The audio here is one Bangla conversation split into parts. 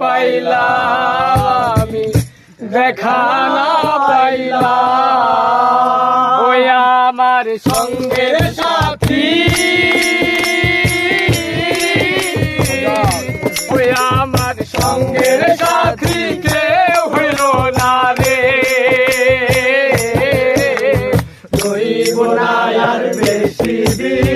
পাইলাম আমি দেখা পাইলাম। ওই আমার সঙ্গের সাথী। ওই আমার সঙ্গের সাথী হইল না রে। বেশি দিন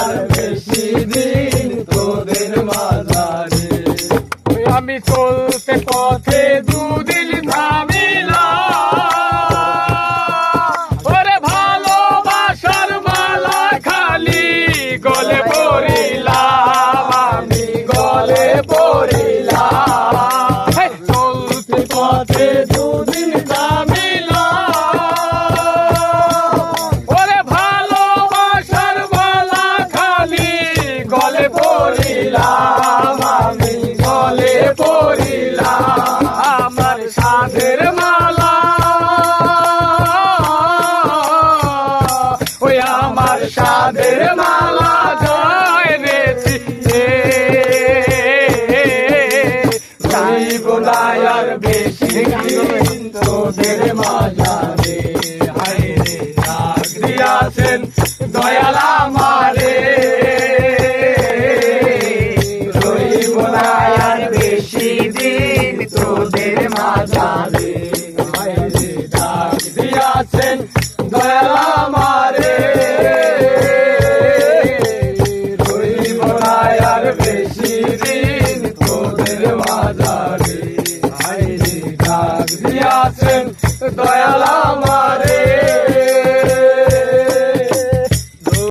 আমি চলতে পথে দুদিন খোদায় আর বেশি তোদের মাঝারে। হায়রে ডাক দিয়াছেন দয়ালা মারে রইব না আর বেশি দিন তোদের মাঝারে।